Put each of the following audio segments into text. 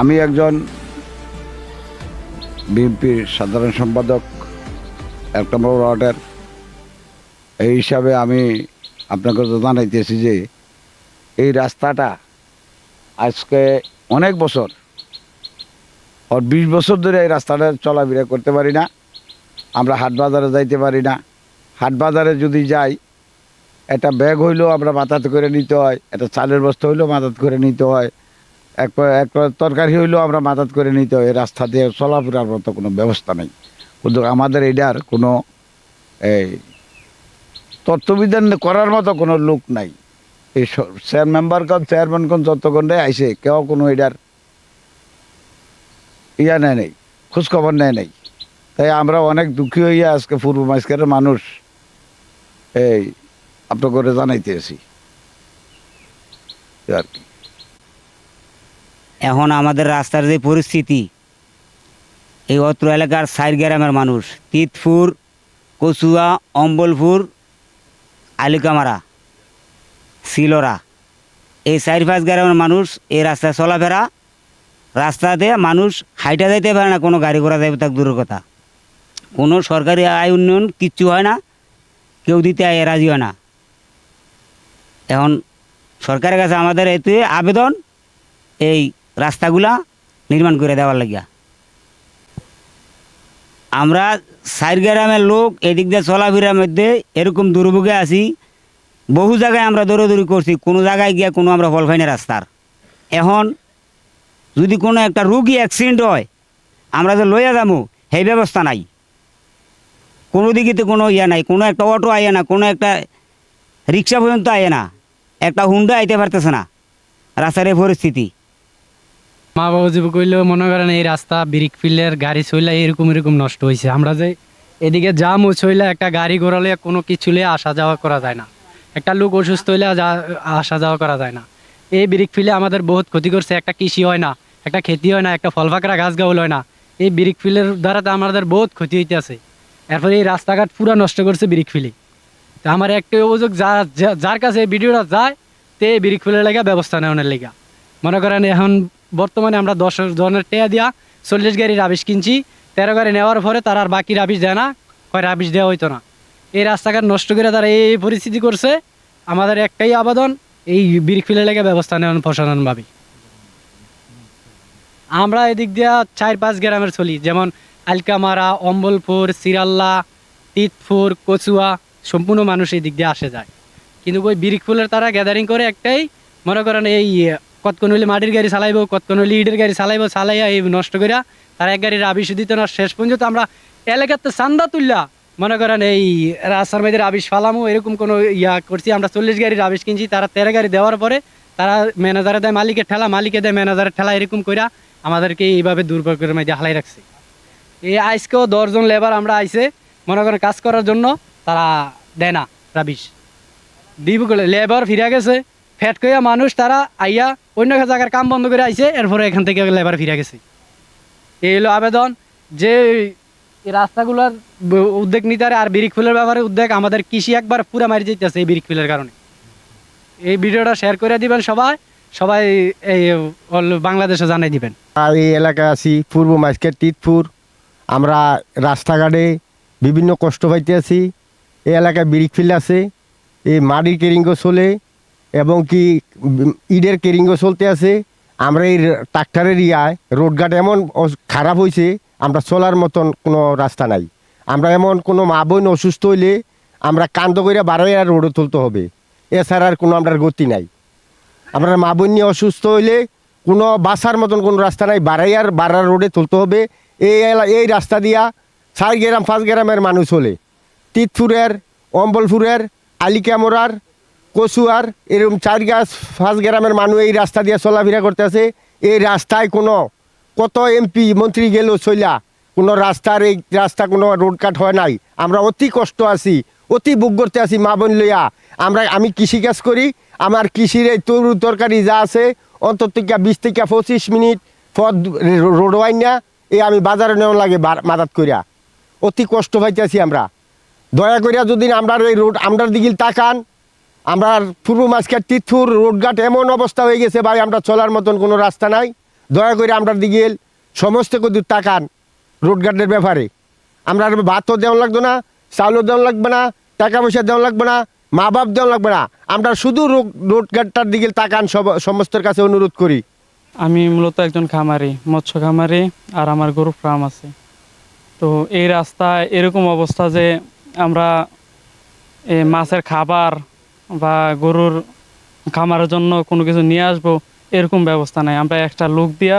আমি একজন বিএনপির সাধারণ সম্পাদক এক নম্বর ওয়ার্ডের। এই হিসাবে আমি আপনাকে জানাইতেছি যে, এই রাস্তাটা আজকে অনেক বছর আর বিশ বছর ধরে এই রাস্তাটা চলাফেরা করতে পারি না। আমরা হাট বাজারে যাইতে পারি না। হাট বাজারে যদি যাই, একটা ব্যাগ হইলেও আমরা মাথাতে করে নিতে হয়, একটা চালের বস্তা হইলেও মাথাত করে নিতে হয়। এক এক তরকারি হইলেও আমরা মাদাত করে নিতে হয় রাস্তা দিয়ে চলাফেরার মতো কোনো ব্যবস্থা নেই। কিন্তু আমাদের এটার কোনো, এই তত্ত্ববিধান করার মতো কোনো লোক নাই। এই চেয়ার মেম্বার কন চেয়ারম্যান কন যতক্ষণে আইসে কেউ কোনো এটার ইয়া নেয় নেই, খোঁজখবর নেয় নেই। তাই আমরা অনেক দুঃখী হইয়া আজকে পূর্ব মাইস্কারের মানুষ, এই আপনার করে জানাইতেছি। আর কি। এখন আমাদের রাস্তার যে পরিস্থিতি, এই অত্র এলাকার সাইড গ্রামের মানুষ, তিতপুর, কচুয়া, অম্বলপুর, আলিকামারা, শিলরা, এই চার পাঁচ গ্রামের মানুষ এই রাস্তায় চলাফেরা, রাস্তাতে মানুষ হাইটা যাইতে পারে না, কোনো গাড়ি ঘোড়া যাইবে তাক দূরের কথা। কোনো সরকারি আয় উন্নয়ন কিচ্ছু হয় না, কেউ দিতে আয়, রাজি হয় না। এখন সরকারের কাছে আমাদের এতে আবেদন, এই রাস্তাগুলা নির্মাণ করে দেওয়ার লাগিয়া। আমরা সাইর গ্রামের লোক এদিক দিয়ে চলাফেরার মধ্যে এরকম দুর্ভোগে আছি। বহু জায়গায় আমরা দৌড়াদৌড়ি করছি, কোনো জায়গায় গিয়ে কোনো আমরা ফল পাই না রাস্তার। এখন যদি কোনো একটা রুগী অ্যাক্সিডেন্ট হয়, আমরা যে লইয়া যাব, সেই ব্যবস্থা নাই। কোনো দিকে তো কোনো ইয়ে নাই, কোনো একটা অটো আয় না, কোনো একটা রিক্সা পর্যন্ত আয় না, একটা হুন্ডা আইতে পারতেছে না। রাস্তার এই পরিস্থিতি। মা বাবা যে কইলেও মনে করেন এই রাস্তা ব্রিক ফিল্ডের গাড়ি চইলা এরকম এরকম নষ্ট হয়েছে আমরা যে এদিকে জাম ও চইলা একটা গাড়ি ঘোরালে কোনো কিছু লিয়ে আসা যাওয়া করা যায় না। একটা লোক অসুস্থ হইলে আসা যাওয়া করা যায় না। এই ব্রিক ফিল্ডে আমাদের বহুত ক্ষতি করছে। একটা কৃষি হয় না, একটা খেতি হয় না, একটা ফল ফাঁকরা গাছ গাউল হয় না। এই ব্রিক ফিলের দ্বারা তো আমাদের বহুত ক্ষতি হইতে আছে এরপরে এই রাস্তাঘাট পুরো নষ্ট করছে ব্রিক ফিল্ডে তা আমার একটা অভিযোগ, যা যার কাছে এই ভিডিওটা যায়, তে এই ব্রিক ফিল্ডের লেগা ব্যবস্থা নেওয়ার লেগা। মনে করেন এখন বর্তমানে আমরা দশ জনের টেয়া দিয়া চল্লিশ গাড়ি রাবিশ কিনছি, তেরো গাড়ি নেওয়ার পরে তারা আর বাকি রাবিশ দেয় না, কয় রাবিশ দেওয়া হইতো না। এই রাস্তাঘাট নষ্ট করে তারা এই পরিস্থিতি করছে, আমাদের একটাই আবেদন, এই ব্রিক ফিলে লেগে ব্যবস্থা নেওয়ার প্রশাসনভাবে আমরা এদিক দিয়া চার পাঁচ গ্রামের চলি, যেমন আলকামারা, অম্বলপুর, সিরাল্লা, তিতপুর, কচুয়া, সম্পূর্ণ মানুষ এই দিক দিয়ে আসে যায়। কিন্তু ওই বিরিক ফুলের তারা গ্যাদারিং করে একটাই, মনে করেন এই কতক্ষণ হইলে মাটির গাড়ি চালাইবো, কতক্ষণ হইলে ইটের গাড়ি চালাইবো, চালাইয়া এই নষ্ট করিয়া তারা এক গাড়ির আবিষ দিত না। শেষ পর্যন্ত আমরা এলাকাতে চান্দা তুললা মনে করেন এই রাস্তার মধ্যে আবিষ ফালামো, এরকম কোনো ইয়া করছি, আমরা চল্লিশ গাড়ির আবিষ কিনছি, তারা তেরো গাড়ি দেওয়ার পরে তারা ম্যানেজারে দেয়, মালিকের ঠেলা, মালিকে দেয়, ম্যানেজারের ঠেলা, এরকম কইরা আমাদেরকে এইভাবে দুর্ভোগের মধ্যে হালাই রাখছে। এই আজকেও দশজন লেবার আমরা আইসে, মনে করেন কাজ করার জন্য তারা দেয় না রাবিশ দিব লেবার ফিরে গেছে ফ্যাট কইয়া মানুষ তারা আইয়া অন্য জায়গার কাম বন্ধ করে আইছে, এরপরে এখান থেকে লেবার ফিরে গেছে। এই হলো আবেদন। যে রাস্তাগুলোর উদ্যোগ নিতে আর বিরিক ফুলের ব্যাপারে উদ্যোগ আমাদের কৃষি একবার পুরা মারি যেতেছে এই বিরিক ফুলের কারণে। এই ভিডিওটা শেয়ার করে দিবেন সবাই সবাই এই বাংলাদেশে জানাই দিবেন। আর এই এলাকায় আছি, পূর্ব মার্কেট তিতপুর। আমরা রাস্তাঘাটে বিভিন্ন কষ্ট পাইতে আছি এই এলাকায় বিরিক ফিল্ড আছে, এই মাটির কেরিঙ্গো চলে। এবং কি ইডের কেরিঙ্গো চলতে আছে। আমরা এই ট্রাক্টরের ইয়ায়, রোডঘাট এমন খারাপ হয়েছে আমরা চলার মতন কোনো রাস্তা নাই। আমরা এমন কোনো মা বোন অসুস্থ হইলে আমরা কান্দ করে বারোয় আর রোডে তুলতে হবে। এছাড়া আর কোনো আমরা গতি নাই। আমরা মা বোন নিয়ে অসুস্থ হইলে কোনো বাসার মতন কোনো রাস্তা নাই, বারাইয়ার, বারার রোডে তুলতে হবে। এই এই রাস্তা দিয়া চার গ্রাম, পাঁচ গ্রামের মানুষ হলে তিতপুরের অম্বলপুরের আলিকামরার কচুয়ার এরকম চার গাছ, পাঁচ গ্রামের মানুষ এই রাস্তা দিয়ে চলাফেরা করতেছে। এই রাস্তায় কোনো, কত এমপি মন্ত্রী গেল চইলা, কোনো রাস্তার এই রাস্তা কোনো রোড কাট হয় নাই। আমরা অতি কষ্ট আছি, অতি বুক করতে আছি মা বোন লইয়া। আমরা, আমি কৃষিকাজ করি, আমার কৃষির এই তরু তরকারি যা আছে, অন্তত থেকে বিশ থেকে পঁচিশ মিনিট পথ রোড হয় না এই আমি বাজারে নেওয়া লাগে মাদাত করিয়া অতি কষ্ট পাইতেছি আমরা। দয়া করিয়া যদি আমরা এই রোড আমরার দিকে তাকান আমরা পূর্ব মাঝখান তীর্থুর রোডঘাট এমন অবস্থা হয়ে গেছে ভাই, আমরা চলার মতন কোনো রাস্তা নাই। দয়া করে আমরা দিকে সমস্ত কিছু তাকান রোডঘাটের ব্যাপারে। আমরা ভাতও দেওয়া লাগবে না, চাউলও দেওয়া লাগবে না টাকা পয়সা দেওয়া লাগবে না মা বাপ দেওয়া লাগবে না। আমরা শুধু রোড গার্ডটার দিকে তাকান, সব, সমস্তের কাছে অনুরোধ করি। আমি মূলত একজন খামারি, মৎস্য খামারি, আর আমার গরু ফার্ম আছে। তো এই রাস্তায় এরকম অবস্থা যে আমরা মাছের খাবার বা গরুর খামারের জন্য কোনো কিছু নিয়ে আসব, এরকম ব্যবস্থা নাই। আমরা একটা লোক দিয়া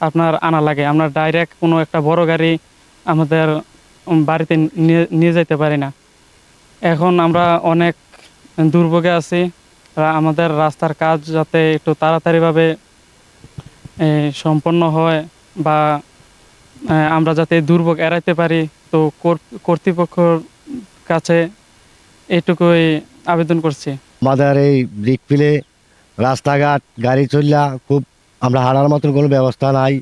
আপনার আনা লাগে। আমরা ডাইরেক্ট কোনো একটা বড় গাড়ি আমাদের বাড়িতে নিয়ে যেতে পারি না। এখন আমরা অনেক দুর্ভোগে আছি। আমাদের রাস্তার কাজ যাতে একটু তাড়াতাড়িভাবে সম্পন্ন হয় বা আমরা যাতে দুর্ভোগ এড়াইতে পারি, তো কর্তৃপক্ষর কাছে এটুকুই আবেদন করছি। আমাদের এই ব্রিক ফিলে রাস্তাঘাট, গাড়ি চললা খুব আমরা হারার মতন কোনো ব্যবস্থা নাই।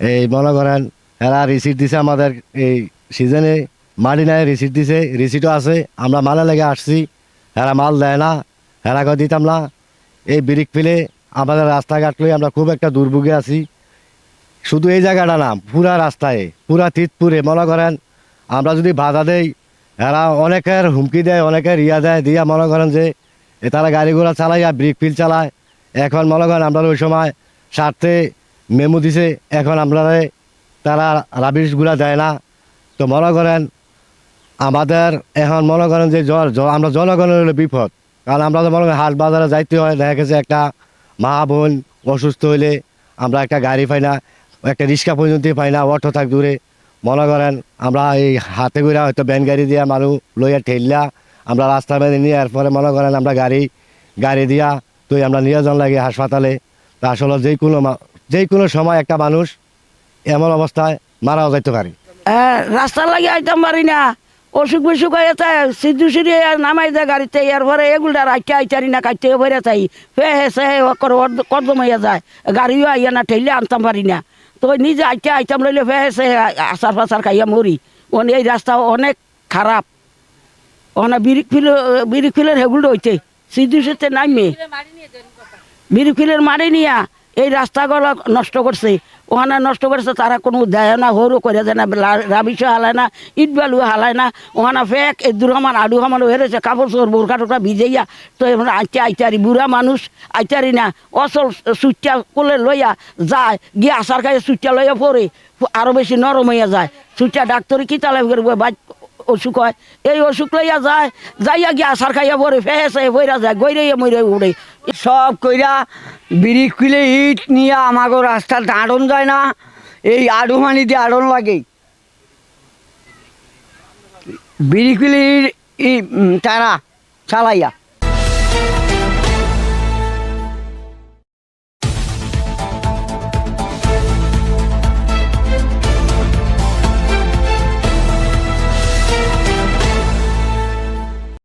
এই মনে করেন, এরা রিসিট দিছে আমাদের এই সিজনে মাটি নাই রিসিট দিছে রিসিটও আছে, আমরা মালে লেগে আসছি, এরা মাল দেয় না, এরা করে দিতাম না। এই ব্রিক ফিলে আমাদের রাস্তাঘাট লই আমরা খুব একটা দুর্ভোগে আছি। শুধু এই জায়গাটা না, পুরা রাস্তায়, পুরা তিতপুরে, মনে করেন, আমরা যদি বাধা দেই এরা অনেকের হুমকি দেয়, অনেকের ইয়া দেয়, দিয়া মনে করেন যে তারা গাড়ি ঘোড়া চালাইয়া ব্রিক ফিল চালায়। এখন মনে করেন আমরা ওই সময় স্বার্থে মেমো দিছে, এখন আমরা তারা রাবিশগুলা দেয় না। তো মনে করেন আমাদের এখন মনে করেন যে জ- জ- আমরা জনগণের হলো বিপদ। কারণ আমরা তো মনে করেন হাট বাজারে যাইতে হয়, দেখা গেছে একটা মা বোন অসুস্থ হইলে আমরা একটা গাড়ি পাই না, একটা রিক্সা পর্যন্ত পাই না, অটো থাক দূরে। মনে করেন আমরা এই হাতে করে হয়তো ব্যান গাড়ি দিয়া মানুষ লইয়া ঠেললা আমরা রাস্তা বেঁধে নিয়ে এরপরে মনে করেন আমরা গাড়ি গাড়ি দিয়া তুই আমরা নিয়ে যান লাগে হাসপাতালে। তা আসলে যে কোনো যে কোনো সময় একটা মানুষ এমন অবস্থায় মারাও যাইতে পারে। হ্যাঁ, রাস্তার লাগে আইতাম পারি না। অসুখ বিসুখ হয়ে যায় সিদ্ধু সিঁড়ি নামাই যায় গাড়িতে এরপরে এগুলো রাখতে আইতারি না কাটতে ভরে চাই ফে হেসে কদম হইয়া যায় গাড়িও আইয়া না ঠেলে আনতাম পারি না। তো নিজে আইতে আইতাম লইলে ফে সে আচার ফাচার খাইয়া মরি। অন এই রাস্তা অনেক খারাপ। ওখানে বিরিক ফিল বিরিক ফিলের হেগুলো হইতে সিদ্ধু নাই নামে বিরিক ফিলের মারি নিয়া এই রাস্তাগুলো নষ্ট করছে। ওখানে নষ্ট করেছে, তারা কোনো দেয় না হরু করে দেয় না রাবিশও হালায় না, ইট বালু হালায় না ওখানে ফেক, এই দূর আমার আডু আমার হেরেছে, কাপড় চোর বোরকা টোকা ভিজাইয়া, তো এবার আইতে আইতারি, বুড়া মানুষ আইতারি না, অচল সুইটা কোলে লইয়া যায়, গিয়ে আসার খাই সুইটা লইয়া পরে আরও বেশি নরম হইয়া যায় সুইটা ডাক্তারি কি তালে করব বাই অসুখ হয়, এই অসুখ লইয়া যায়, যাইয়া গিয়া আসার খাইয়া পরে ফেসে বইরা যায় গৈরে মইরে উড়ে, সব কইরা বিড়ি খুলে ইট নিয়ে আমাকে রাস্তা দাঁড়ন যায় না। এই আড়ু মানি দিয়ে আড়ন লাগে। বিরিকুলে ইট তারা চালাইয়া।